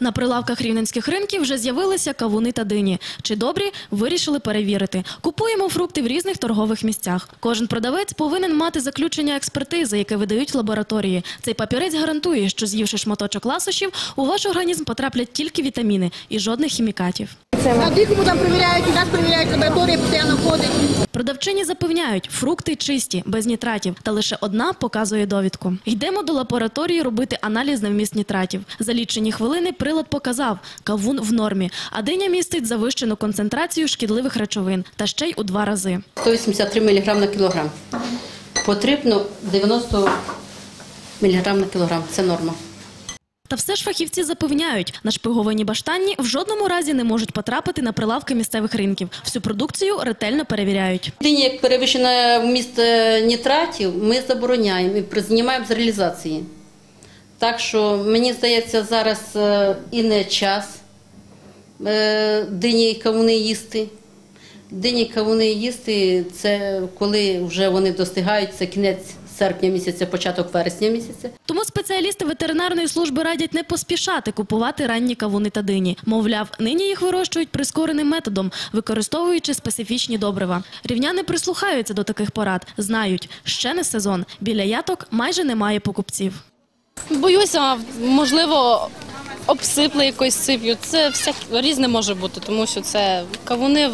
На прилавках рівненських ринків вже з'явилися кавуни та дині. Чи добрі? Вирішили перевірити. Купуємо фрукти в різних торгових місцях. Кожен продавець повинен мати заключення експертизи, яке видають лабораторії. Цей папірець гарантує, що з'ївши шматочок ласощів, у ваш організм потраплять тільки вітаміни і жодних хімікатів. А дикому там перевіряють, і нас перевіряють лабораторії, постійно ходить. Продавчині запевняють, фрукти чисті, без нітратів, та лише одна показує довідку. Йдемо до лабораторії робити аналіз на вміст нітратів. За лічені хвилини прилад показав – кавун в нормі, а диня містить завищену концентрацію шкідливих речовин та ще й у два рази. 183 мг на кілограм. Потрібно 90 мг на кілограм. Це норма. Та все ж фахівці запевняють, нашпиговані баштанні в жодному разі не можуть потрапити на прилавки місцевих ринків. Всю продукцію ретельно перевіряють. Єдині, як перевищено вміст е, нітратів, ми забороняємо і знімаємо з реалізації. Так що, мені здається, зараз е, і не час е, дині і кавуни їсти. Дині і кавуни їсти – це коли вже вони достигають, це кінець серпня місяця, початок вересня місяця. Тому спеціалісти ветеринарної служби радять не поспішати купувати ранні кавуни та дині. Мовляв, нині їх вирощують прискореним методом, використовуючи специфічні добрива. Рівняни прислухаються до таких порад. Знають, ще не сезон. Біля яток майже немає покупців. Боюся, можливо, обсипли якоюсь сип'ю. Це всяк різне може бути, тому що це кавуни.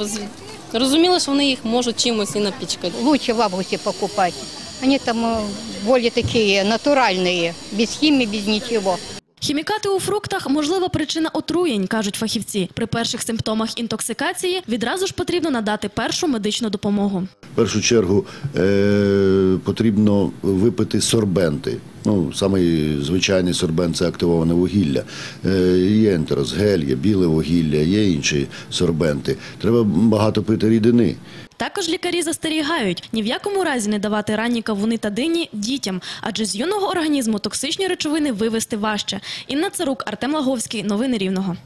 Розуміло, що вони їх можуть чимось і напічкати. лучше в августе покупать. Они там більш такі натуральні, натуральные, без хімії, без нічого. Хімікати у фруктах – можлива причина отруєнь, кажуть фахівці. При перших симптомах інтоксикації відразу ж потрібно надати першу медичну допомогу. В першу чергу е, потрібно випити сорбенти. Ну, самий звичайний сорбент це активоване вугілля. Е, є ентерос, є біле вугілля, є інші сорбенти. Треба багато пити рідини. Також лікарі застерігають ні в якому разі не давати ранні кавуни та дині дітям, адже з юного організму токсичні речовини вивести важче. Інна Царук, Артем Лаговський. Новини Рівного.